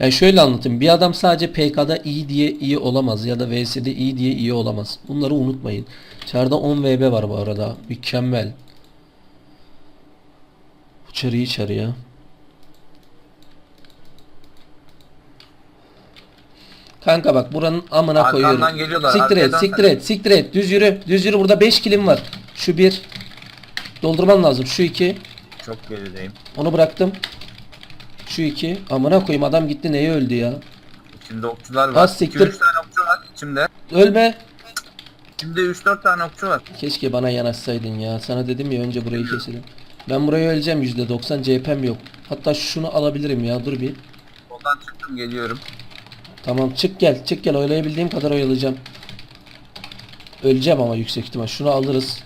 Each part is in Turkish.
Yani şöyle anlatayım. Bir adam sadece PK'da iyi diye iyi olamaz ya da VS'de iyi diye iyi olamaz. Bunları unutmayın. Çarda 10 VB var bu arada. Mükemmel. Bu çarı iyi çarı ya. Kanka bak buranın amına Arkandan koyuyorum. geliyorlar, Siktir et, arkadan siktir et, siktir et. Düz yürü, düz yürü. Burada 5 kilim var. Şu bir. Doldurman lazım. Şu iki. Çok gerideyim. Onu bıraktım. Şu iki. Amına koyayım adam gitti neye öldü ya. İçimde okçular var. Az siktir. 2-3 tane okçu var içimde. Ölme. İçimde 3-4 tane okçu var. Keşke bana yanaşsaydın ya. Sana dedim ya önce burayı keselim. Ben buraya öleceğim %90 CHP'm yok. Hatta şunu alabilirim ya dur bir. Soldan çıktım geliyorum. Tamam çık gel çık gel oyalayabildiğim kadar oyalayacağım. Öleceğim ama yüksek ihtimal. Şunu alırız.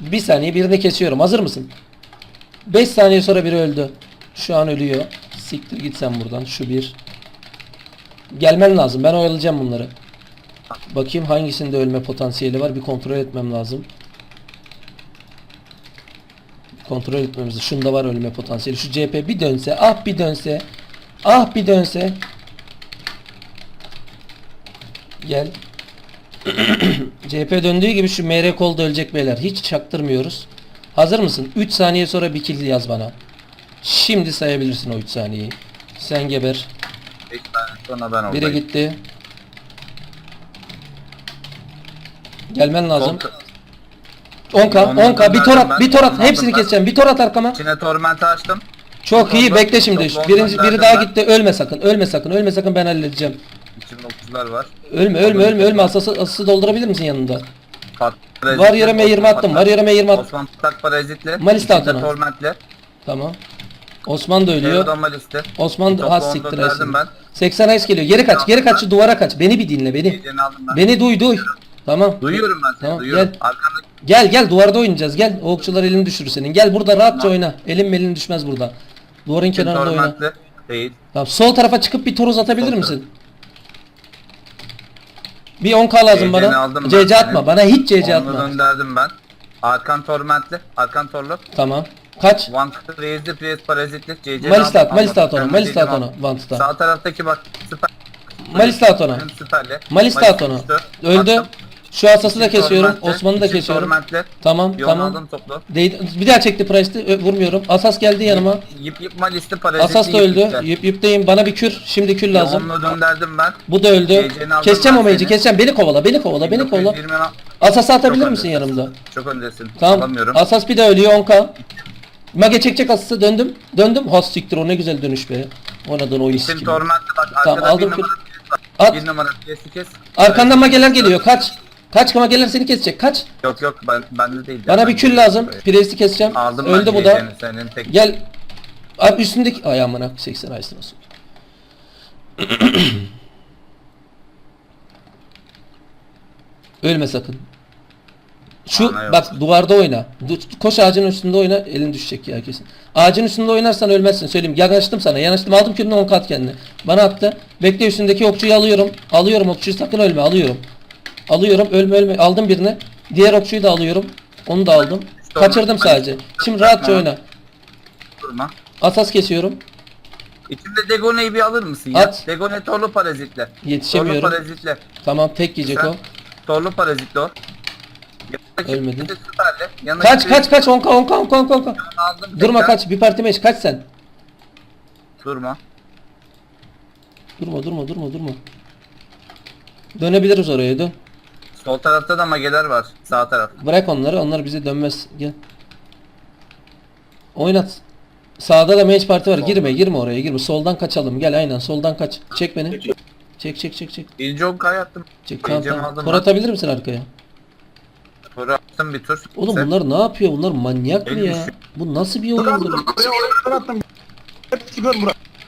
Bir saniye birini kesiyorum. Hazır mısın? 5 saniye sonra biri öldü. Şu an ölüyor. Siktir git sen buradan. Şu bir. Gelmen lazım. Ben oyalayacağım bunları. Bakayım hangisinde ölme potansiyeli var. Bir kontrol etmem lazım. Kontrol etmemiz. Şunda var ölme potansiyeli. Şu CHP bir dönse. Ah bir dönse. Ah bir dönse. Gel. CHP döndüğü gibi şu MR kolda ölecek beyler. Hiç çaktırmıyoruz. Hazır mısın? 3 saniye sonra bir kill yaz bana. Şimdi sayabilirsin o 3 saniyeyi. Sen geber. 5 tane sonra ben Biri gitti. Gelmen lazım. Sol- 10k, Onu 10k bir tor gönderdim at, ben, bir tor at. onu Hepsini keseceğim. Bir tor at arkama. İçine torment açtım. Çok iyi. Bekle şimdi. Birinci biri daha gitti. Ölme sakın. Ölme sakın. Ölme sakın. Ben halledeceğim. İçimde okçular var. Ölme, ölme, ölme, ölme. Asası, asası doldurabilir misin yanında? Var yarıma 20 attım. Var yarıma 20 attım. Osman Patak parazitli. Malista İçinde atına. tormentli. Tamam. Osman da ölüyor. Osman da has onu siktir ben. 80 ice geliyor. Geri kaç, geri kaç duvara kaç. Beni bir dinle beni. Beni duy duy. Tamam. Duyuyorum ben seni Tamam, duyuyorum. gel. Arkanda Gel gel duvarda oynayacağız. Gel. O okçular elini düşürür senin. Gel burada rahatça oyna. Elin melin düşmez burada. Duvarın kenarında oyna. Değil. Tamam. Sol tarafa çıkıp bir toruz atabilir Sol misin? Bir 10k lazım bana. CC atma. Bana hiç CC Onu atma. gönderdim ben. Arkan tormentli. Arkan torlu. Tamam. Kaç? One Crazy Priest parazitli. CC Malista at. Malista at ona. Malista at ona. Vantı'da. Sağ taraftaki bak süper. Malista at ona. Benim Süperli. Malista at ona. düştü. Öldü. Attım. Şu asası da kesiyorum. Osman'ı da kesiyorum. Tamam onu tamam. Bir daha çekti Price'ı. Vurmuyorum. Asas geldi yanıma. Yip yip malisti parazitli. Asas da yip öldü. yipte. Yip yipteyim. Bana bir kür. Şimdi kür lazım. Onu gönderdim ben. Bu da öldü. Keseceğim o mage'i. Keseceğim. Beni kovala. Beni kovala. Beni kovala. 1920 ma- Asası atabilir misin yanımda? Çok öndesin. Tamam. Alamıyorum. Asas bir de ölüyor 10k. Mage çekecek asası döndüm. Döndüm. Has siktir o ne güzel dönüş be. Oynadığın oyun İçin sikimi. tormentli bak. Tamam, aldım bir numara var. At. Bir numara priest'i kes. Arkandan mageler geliyor. Kaç. Kaç mageler seni kesecek. Kaç. Yok yok ben, bende değil. Bana bir kül lazım. Priest'i keseceğim. Aldım Öldü ben bu da. Senin tek Gel. Abi üstündeki ay amına 80 ayısın olsun. Ölme sakın. Şu yok. bak duvarda oyna. Du- koş ağacın üstünde oyna. Elin düşecek ya kesin. Ağacın üstünde oynarsan ölmezsin. Söyleyeyim. Yanaştım sana. Yanaştım. Aldım kürünü 10 kat kendine. Bana attı. Bekle üstündeki okçuyu alıyorum. Alıyorum okçuyu. Sakın ölme. Alıyorum. Alıyorum. Ölme ölme. Aldım birini. Diğer okçuyu da alıyorum. Onu da aldım. Tamam. Kaçırdım sadece. Şimdi rahatça oyna. durma. Asas kesiyorum. İçinde Degone'yi bir alır mısın ya? At. Degone torlu parazitler. Yetişemiyorum. Torlu parazitler. Tamam tek yiyecek Sen- o. Torlu parazitli o. Yanındaki Ölmedi. bir de Süperli. Yanındaki Kaç kaç kaç 10k 10k 10k 10k 10k. Aldım Durma kaç bir parti meş kaç sen. Durma. Durma durma durma durma. Dönebiliriz oraya dön. Sol tarafta da mageler var. Sağ taraf. Bırak onları onlar bize dönmez. Gel. Oynat. Sağda da mage parti var. Girme girme oraya girme. Soldan kaçalım. Gel aynen soldan kaç. Çek beni. Çek çek çek çek. İyice ok attım. Çek tamam tamam. Tor atabilir misin arkaya? Turu attım bir tur. Oğlum Sen- bunlar ne yapıyor? Bunlar manyak mı ya? Bu nasıl bir oyundur?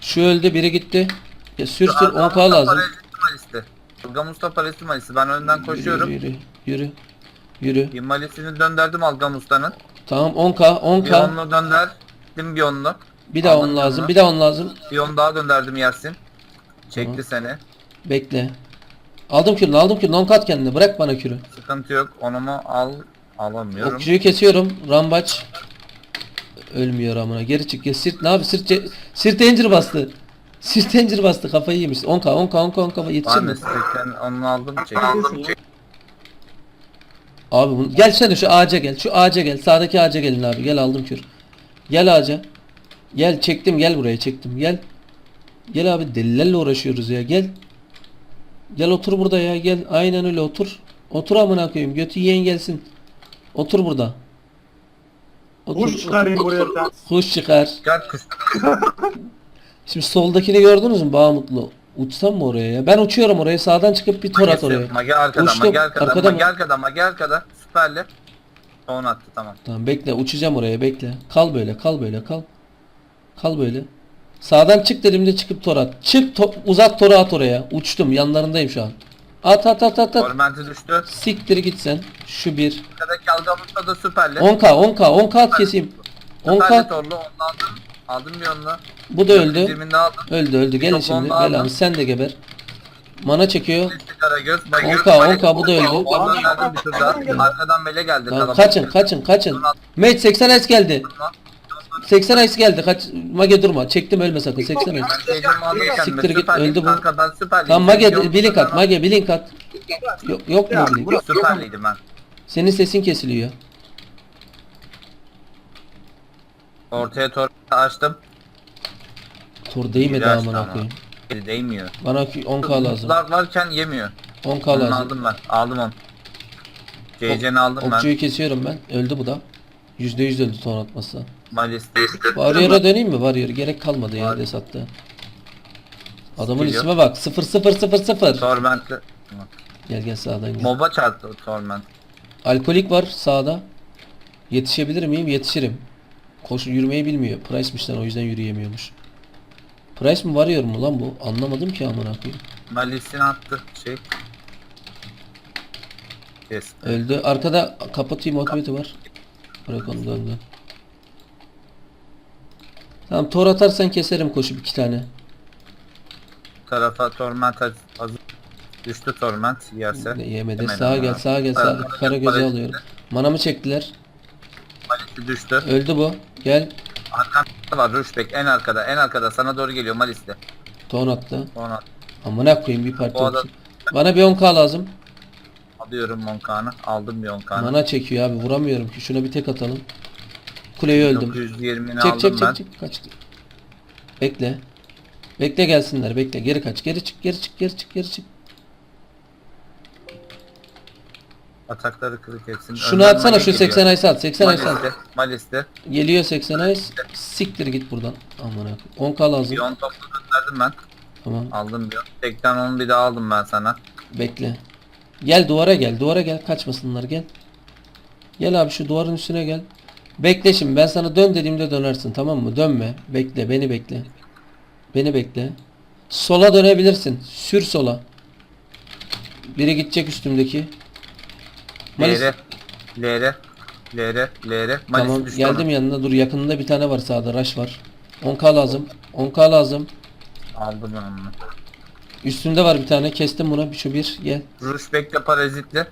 Şu öldü biri gitti. Ya sür sür Arkamda 10k lazım. parazit malisti. Gamus'ta parazit malisi. Ben önden koşuyorum. Yürü yürü yürü. Yürü. Malisini döndürdüm Algamus'tanın. Tamam 10k Bir 10k. onlu dönderdim bir onlu. Bir daha Aldım on lazım. onu. Bir daha on lazım. Bir on daha gönderdim Yasin. Çekti Tamam. seni. Bekle. Aldım kürünü aldım kürünü. 10 kat kendine. Bırak bana kürü. Sıkıntı yok. Onumu al. Alamıyorum. Okçuyu kesiyorum. Rambaç. Ölmüyor amına. Geri çık. Ya sirt ne abi? Sirt, sirt danger bastı. Süt tencir bastı kafayı yemiş. 10k 10k 10k 10k yetişir mi? stekten onu aldım çek. Abi bunu, gelsene şu ağaca gel. Şu ağaca gel. Sağdaki ağaca gelin abi. Gel aldım kür. Gel ağaca. Gel çektim gel buraya çektim. Gel. Gel abi delilerle uğraşıyoruz ya. Gel. Gel otur burada ya. Gel. Aynen öyle otur. Otur amına koyayım. Götü yiyen gelsin. Otur burada. Otur. Kuş çıkarayım buraya sen. Kuş çıkar. Gel kız. Şimdi soldakini gördünüz mü? Bağmutlu. Uçsam mı oraya ya? Ben uçuyorum oraya. Sağdan çıkıp bir tor at oraya. Mage arkada, Uçtum. mage arkada, Arkada mage mı? arkada, mage arkada. Süperli. Son attı tamam. Tamam bekle uçacağım oraya bekle. Kal böyle kal böyle kal. Kal böyle. Sağdan çık dediğimde çıkıp tor at. Çık to- uzat toru at oraya. Uçtum yanlarındayım şu an. At at at at at. Torment'i düştü. Siktir git sen. Şu bir. Arkadaki Algamut'ta da süperli. 10k 10k 10k at keseyim. Süperli 10k torlu onu aldım. Aldım bir onunla. bu da öldü. Aldım. Öldü öldü gelin Çok şimdi. bomba aldım. Belamı sen de geber. Mana çekiyor. Listi Karagöz. 10K, Mage- 10K, bu da öldü. Ondan verdim bir tur daha. Arkadan Mele geldi. Tamam, kalabalık. kaçın kaçın kaçın. Mate 80 ice geldi. 80 ice geldi. Kaç Mage durma. Çektim ölme sakın 80 ice. Siktir git, öldü bu. Tamam Mage yok blink at. Mage blink at. Yok, yok mu? Burak- Süperliydim ben. Senin sesin kesiliyor. Ortaya tor açtım. Tur değmedi açtı amına ama. koyayım. Değmiyor. Bana ki 10k lazım. Buzlar varken yemiyor. 10k Onu lazım. aldım ben. Aldım onu. CC'ni aldım ben. Okçuyu kesiyorum ben. Öldü bu da. %100 öldü ton atmazsa. Malisti. Warrior'a döneyim mi? Warrior gerek kalmadı ya de sattı. Adamın Geliyor. isme bak. 0 0 0 0. Torment'li. Gel gel sağdan gel. Moba çarptı o Torment. Alkolik var sağda. Yetişebilir miyim? Yetişirim. Koşu yürümeyi bilmiyor. Price'miş lan o yüzden yürüyemiyormuş. Price mi varıyor mu lan bu? Anlamadım ki amına koyayım. Malisini attı. Şey. Kes. Öldü. Arkada kapatayım muhabbeti var. Bırak onu döndü. Tamam tor atarsan keserim koşup iki tane. Tarafa Torment hazır. Düştü Torment yerse. Ne Yemedi. Hemen Sağa gel sağa gel sağa. Evet, Kara gözü Parazit. alıyorum. Manamı çektiler. Malisi düştü. Öldü bu. Gel. Arkamda var Ruşbek en arkada en arkada sana doğru geliyor Malis'te. Ton attı. Ona Amına koyayım bir parti Bu adam- olsun. Bana bir 10k lazım. alıyorum Monkan'ı. Aldım bir Monkan'ı. Mana çekiyor abi vuramıyorum ki. Şuna bir tek atalım. Kuleyi öldüm. 920'ni Çek aldım çek ben. çek çek kaçtı. Bekle. Bekle gelsinler bekle. Geri kaç. Geri çık geri çık geri çık geri çık. Atakları kırık etsin. Şunu Önden atsana Mali şu geliyor. 80 ice at. 80 ice at. Malis'te. Malis'te. Geliyor 80 ice. Siktir git buradan. Amına koyayım. 10k lazım. Bir 10 toplu gönderdim ben. Tamam. Aldım bir 10. Tekten onu bir daha aldım ben sana. Bekle. Gel duvara gel. Duvara gel. Kaçmasınlar gel. Gel abi şu duvarın üstüne gel. Bekle şimdi. Ben sana dön dediğimde dönersin tamam mı? Dönme. Bekle. Beni bekle. Beni bekle. Sola dönebilirsin. Sür sola. Biri gidecek üstümdeki. Malis. Lere. Lere. Lere. Malis Tamam düştü geldim onun. yanına. Dur yakınında bir tane var sağda. Rush var. 10k lazım. 10k lazım. Aldım ben onu. Üstünde var bir tane. Kestim buna. Şu bir. Gel. Ruşbek'le parazitli.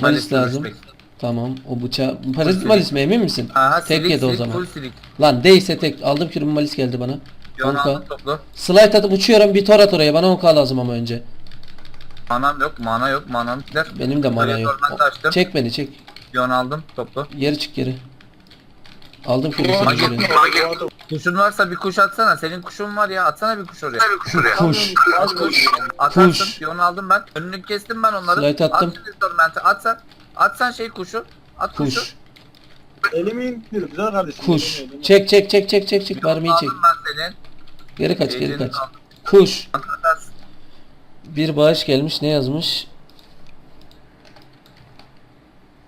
Malis lazım. Ruşbek. Tamam. O bıçağı. Parazit malis mi emin misin? Aha tek silik yedi o silik zaman. full silik. Lan değilse tek. Aldım kürümü malis geldi bana. Yon 10k. aldım toplu. Slide atıp uçuyorum. Bir tor at oraya. Bana 10k lazım ama önce. Manam yok mana yok manam gider. Benim de mana yok. torment açtım. Çek beni çek. Yon aldım toplu. Geri çık geri. Aldım geri. Kuşun varsa bir kuş atsana. Senin kuşun var ya atsana bir kuş oraya. Kuş. At kuş. Atarsın. Kuş. Yon aldım ben. Önünü kestim ben onları. Slide attım. At şimdi tormenti. Atsan. Atsan şey kuşu. At kuşu. Kuş. Elimi indiriyor güzel kardeşim. Kuş. Elimi- Çek çek çek çek çek çek. Mermiyi çek. aldım ben senin. Geri kaç geri kaç. aldım. Kuş. Atarsın. Bir bağış gelmiş. Ne yazmış?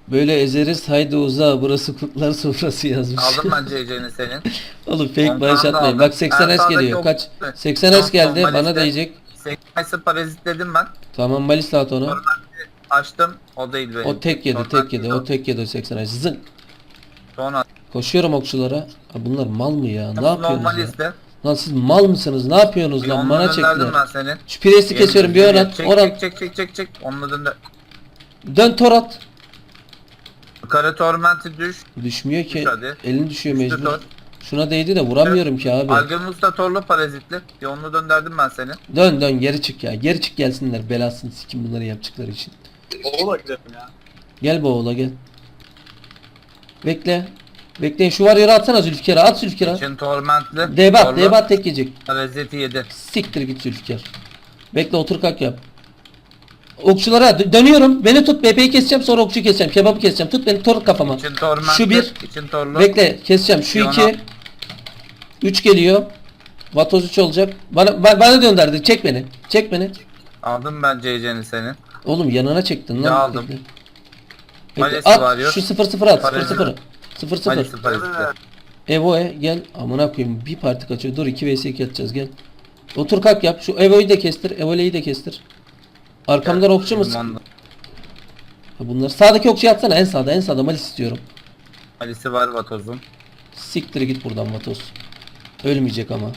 Böyle ezeriz haydi uzağa burası kurtlar sofrası yazmış. Aldım ben CC'ni senin. Oğlum fake On bağış tane atmayın. aldım. Bak 80 Ben S geliyor. sağdaki Kaç? o- 80 S geldi. Normal Bana liste. değecek. Sekmesi parazitledim ben. Tamam Malis at onu. Tormenti açtım. O değil benim. O tek yedi, tek Tormenti yedi. O tek yedi o 80 S. Zınk. Sonra Koşuyorum okçulara. Ha bunlar mal mı ya? Ne yapıyorsunuz ya? Lan siz mal mısınız? Ne yapıyorsunuz lan? Onunla gönderdim çektiler. ben seni. Şu piresi kesiyorum bir orat. Çek Orat. çek çek çek çek. Onunla döndü. Dön torat. Yukarı tormenti düş. Düşmüyor ki. Düş hadi. Elin düşüyor Düştü mecbur. tor. Şuna değdi de vuramıyorum ki abi. Algın da torlu parazitli. Yolunu döndürdüm ben seni. Dön dön geri çık ya. Geri çık gelsinler belasını sikim bunları yapacakları için. Oğla gidelim ya. Gel bu oğla gel. Bekle. Bekleyin şu var yere atsana Zülfikar'a. At Zülfikar'a. İçin tormentli. Debat torlu. debat tek yiyecek. Paraziti yedi. Siktir git Zülfikar. Bekle otur kalk yap. Okçulara dö- dönüyorum. Beni tut. BP'yi keseceğim sonra okçuyu keseceğim. Kebabı keseceğim. Tut beni tor kafama. İçin tormentli. Şu bir. İçin torlu. Bekle keseceğim. Şu iki. Üç geliyor. Vatoz 3 olacak. Bana, ba- bana dönderdi. Çek beni. Çek beni. Aldım ben CC'ni senin. Oğlum yanına çektin lan. Ya aldım. Bekle. Bekle. Malesi At yok. şu 0 0 at. 0 Parazit. 0. 0 0. Malisi. Evo'ya gel. Amına koyayım. Bir parti kaçıyor. Dur 2 vs 2 atacağız gel. Otur kalk yap. Şu Evo'yu da kestir. Evo'yu de kestir. Arkamdan okçu mu? sık-. Ha Bunlar sağdaki okçuyu atsana en sağda en sağda malis istiyorum. Malisi var vatozun. Siktir git buradan Vatos. Ölmeyecek ama.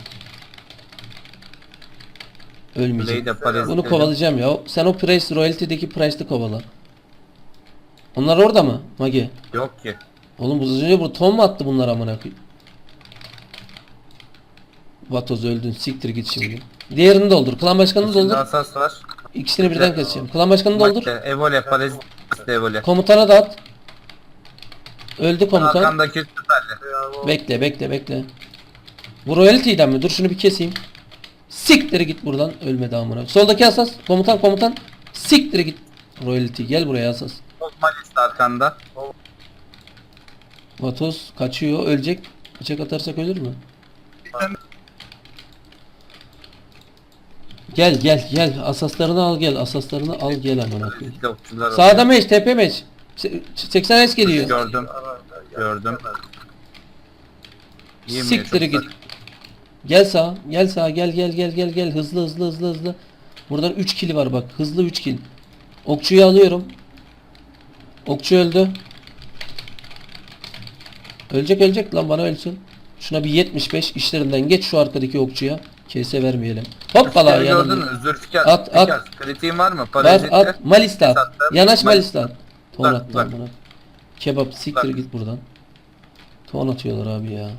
Ölmeyecek. Bunu kovalayacağım ya. Sen o Price Royalty'deki Price'lı kovala. Onlar orada mı? Magi. Yok ki. Oğlum bu az önce bu ton mu attı bunlar amına koyayım? Vatoz öldün. Siktir git şimdi. Diğerini doldur. Klan başkanını İçinde doldur. asas var. İkisini birden keseceğim. Klan başkanını doldur. Makte, Evole, parazit, evole. Komutana da at. Öldü komutan. Arkandaki. Bekle bekle bekle. Bu royalty'den mi? Dur şunu bir keseyim. Siktir git buradan. Ölmedi amına. Soldaki asas. Komutan komutan. Siktir git. Royalty gel buraya asas. De arkanda. Vatoz kaçıyor. Ölecek. Bıçak atarsak ölür mü? Gel gel gel. Asaslarını al gel. Asaslarını al gel amına koyayım. Okçular Sağda meç, tepe meç. Se- 80 S geliyor. Gördüm. Gördüm. Yiyeyim Siktir git. çok Gel sağa, gel sağa, gel gel gel gel gel hızlı hızlı hızlı hızlı. Buradan 3 kili var bak. Hızlı 3 kill. Okçuyu alıyorum. Okçu öldü. Ölecek ölecek lan bana ölsün. Şuna bir 75 işlerinden geç şu arkadaki okçuya. Kese vermeyelim. Hoppala? Zülfikar. At, at. Kritiğin var mı? Ver Parazitli. at Malis'te at. Yanaş Malis- Malis'te at. Ton bak. amına. Kebap siktir Bak. git buradan. Ton atıyorlar abi ya.